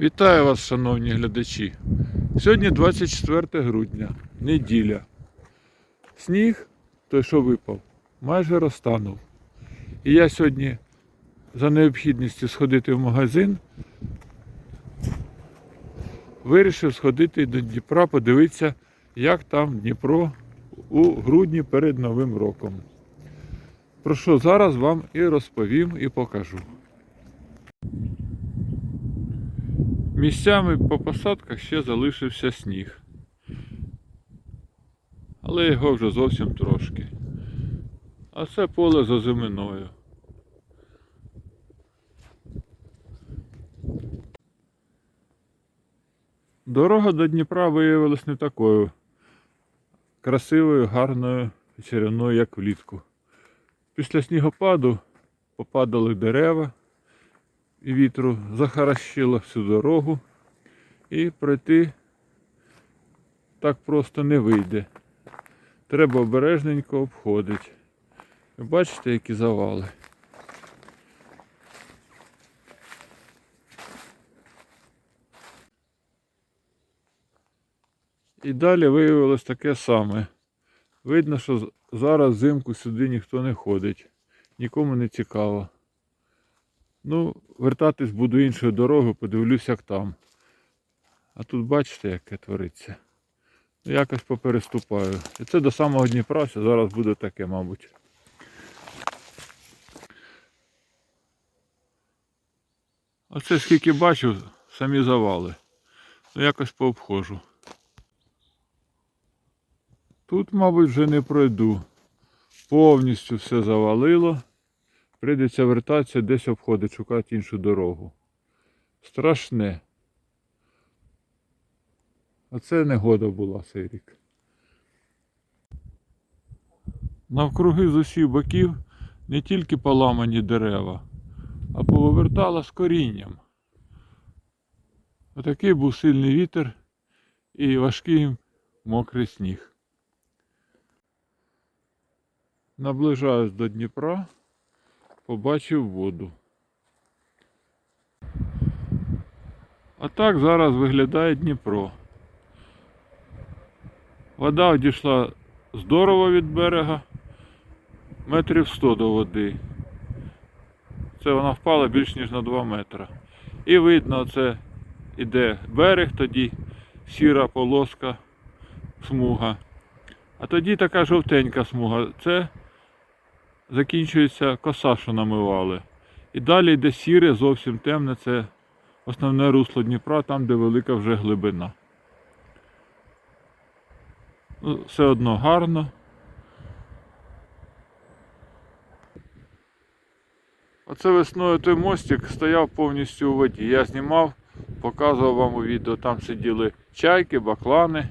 Вітаю вас, шановні глядачі. Сьогодні 24 грудня, неділя. Сніг, той, що випав, майже розтанув. І я сьогодні за необхідністю сходити в магазин вирішив сходити до Дніпра, подивитися, як там Дніпро у грудні перед Новим роком. Про що зараз вам і розповім і покажу. Місцями по посадках ще залишився сніг. Але його вже зовсім трошки. А це поле за зиминою. Дорога до Дніпра виявилась не такою красивою, гарною і чарівною, як влітку. Після снігопаду попадали дерева вітру захаращило всю дорогу і пройти так просто не вийде. Треба обережненько обходити. Бачите, які завали. І далі виявилось таке саме. Видно, що зараз взимку сюди ніхто не ходить. Нікому не цікаво. Ну, вертатись буду іншою дорогою, подивлюсь, як там. А тут бачите, яке твориться. Ну, Якось попереступаю. І це до самого Дніпра, що зараз буде таке, мабуть. Оце скільки бачив, самі завали. Ну, якось пообходжу. Тут, мабуть, вже не пройду. Повністю все завалило. Прийдеться вертатися, десь обходити, шукати іншу дорогу. Страшне. Оце негода була цей рік. Навкруги з усіх боків не тільки поламані дерева, а повивертало з корінням. Отакий був сильний вітер і важкий мокрий сніг. Наближаюсь до Дніпра, побачив воду. А так зараз виглядає Дніпро. Вода одійшла здорово від берега, метрів 100 до води. Це вона впала більш ніж на 2 метри. І видно, це іде берег, тоді сіра полоска, смуга. А тоді така жовтенька смуга. Це закінчується коса, що намивали. І далі йде сіре, зовсім темне, це основне русло Дніпра, там, де велика вже глибина. Ну, все одно гарно. Оце весною той мостик стояв повністю у воді. Я знімав, показував вам у відео, там сиділи чайки, баклани.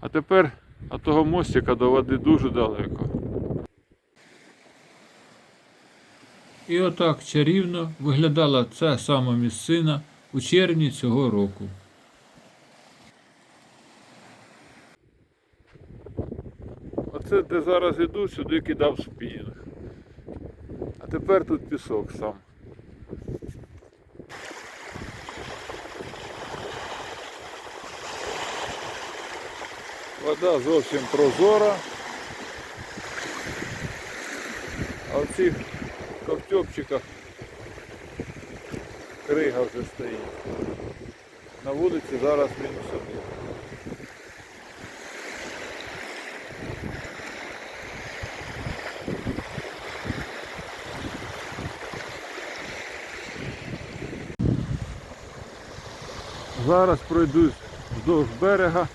А тепер від того мостика до води дуже далеко. І отак чарівно виглядала ця сама місцина у червні цього року. Оце де зараз іду, сюди кидав спінінг. А тепер тут пісок сам. Вода зовсім прозора. А в цих ковтьопчиках крига вже стоїть. На вулиці зараз мінус один. Зараз пройдусь вздовж берега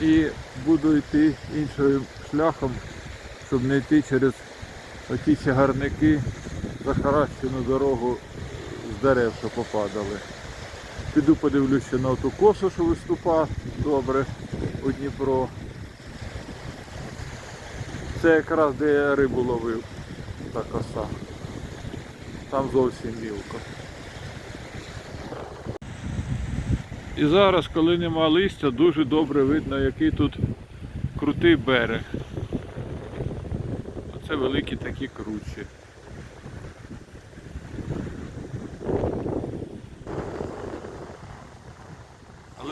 і буду йти іншим шляхом, щоб не йти через оті чагарники, захаращену дорогу з дерев, що попадали. Піду подивлюся на ту косу, що виступав добре у Дніпро. Це якраз де я рибу ловив, та коса. Там зовсім мілко. І зараз, коли нема листя, дуже добре видно, який тут крутий берег. Оце великі такі кручі.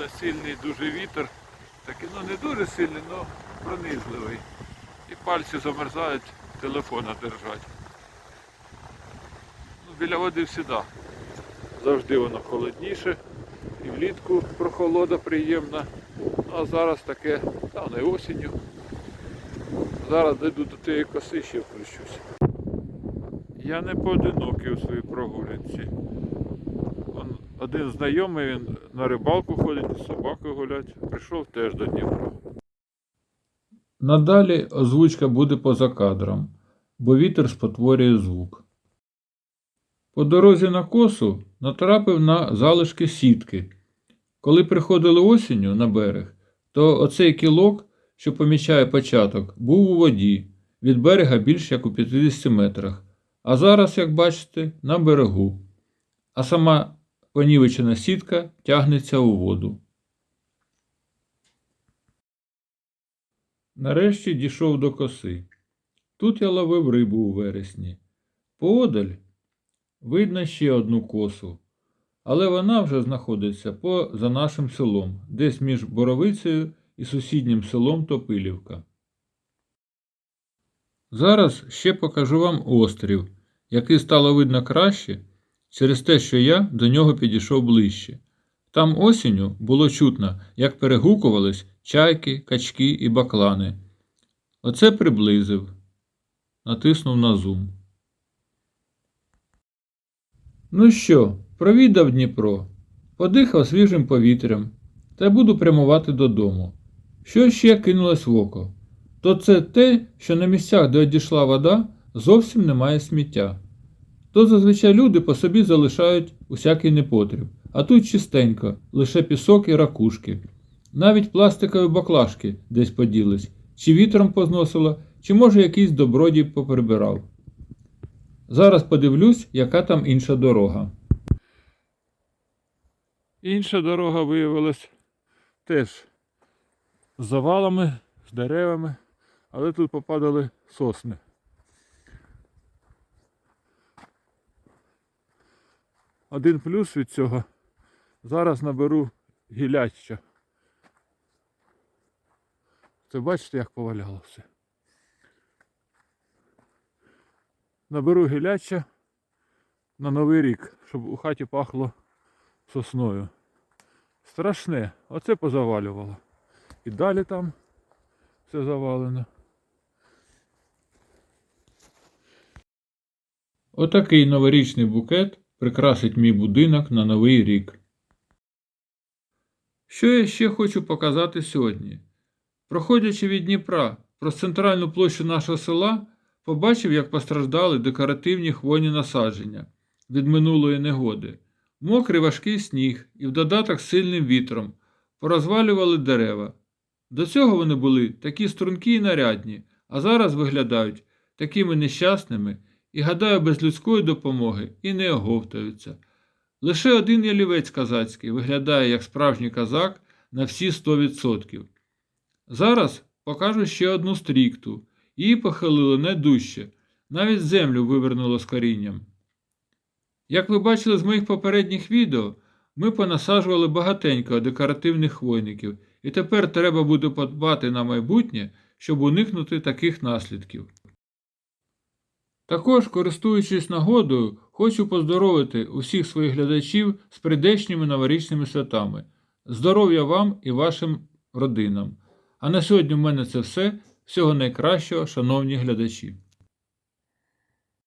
але сильний дуже вітер. Такий, ну не дуже сильний, але пронизливий. І пальці замерзають, телефона держать. Ну, біля води завжди. Завжди воно холодніше. І влітку прохолода приємна. Ну, а зараз таке, та не осінню. Зараз дійду до тієї коси ще включусь. Я не поодинокий у своїй прогулянці. Один знайомий він на рибалку ходить, з собакою гулять. Прийшов теж до Дніпра. Надалі озвучка буде поза кадром, бо вітер спотворює звук. По дорозі на косу натрапив на залишки сітки. Коли приходили осінню на берег, то оцей кілок, що помічає початок, був у воді від берега більш як у 50 метрах, а зараз, як бачите, на берегу. А сама понівечена сітка тягнеться у воду. Нарешті дійшов до коси. Тут я ловив рибу у вересні. Поодаль видно ще одну косу, але вона вже знаходиться поза нашим селом, десь між Боровицею і сусіднім селом Топилівка. Зараз ще покажу вам острів, який стало видно краще через те, що я до нього підійшов ближче. Там осінню було чутно, як перегукувались чайки, качки і баклани. Оце приблизив, натиснув на зум. Ну що, провідав Дніпро, подихав свіжим повітрям та буду прямувати додому. Що ще кинулось в око? То це те, що на місцях, де одійшла вода, зовсім немає сміття. То зазвичай люди по собі залишають усякий непотріб, а тут чистенько, лише пісок і ракушки. Навіть пластикові баклажки десь поділись, чи вітром позносило, чи може якийсь добродій поприбирав. Зараз подивлюсь, яка там інша дорога. Інша дорога виявилась теж з завалами, з деревами, але тут попадали сосни. Один плюс від цього. Зараз наберу гіляччя. Це бачите, як поваляло все. Наберу гіляччя на новий рік, щоб у хаті пахло сосною. Страшне, оце позавалювало. І далі там все завалено. Отакий новорічний букет прикрасить мій будинок на новий рік. Що я ще хочу показати сьогодні? Проходячи від Дніпра про центральну площу нашого села, побачив, як постраждали декоративні хвойні насадження від минулої негоди. Мокрий важкий сніг і в додаток сильним вітром порозвалювали дерева. До цього вони були такі стрункі і нарядні, а зараз виглядають такими нещасними і, гадаю, без людської допомоги і не оговтаються. Лише один ялівець казацький виглядає як справжній казак на всі 100%. Зараз покажу ще одну стрікту. Її похилило не дужче, навіть землю вивернуло з корінням. Як ви бачили з моїх попередніх відео, ми понасаджували багатенько декоративних хвойників, і тепер треба буде подбати на майбутнє, щоб уникнути таких наслідків. Також, користуючись нагодою, хочу поздоровити усіх своїх глядачів з прийдешніми новорічними святами. Здоров'я вам і вашим родинам! А на сьогодні в мене це все. Всього найкращого, шановні глядачі!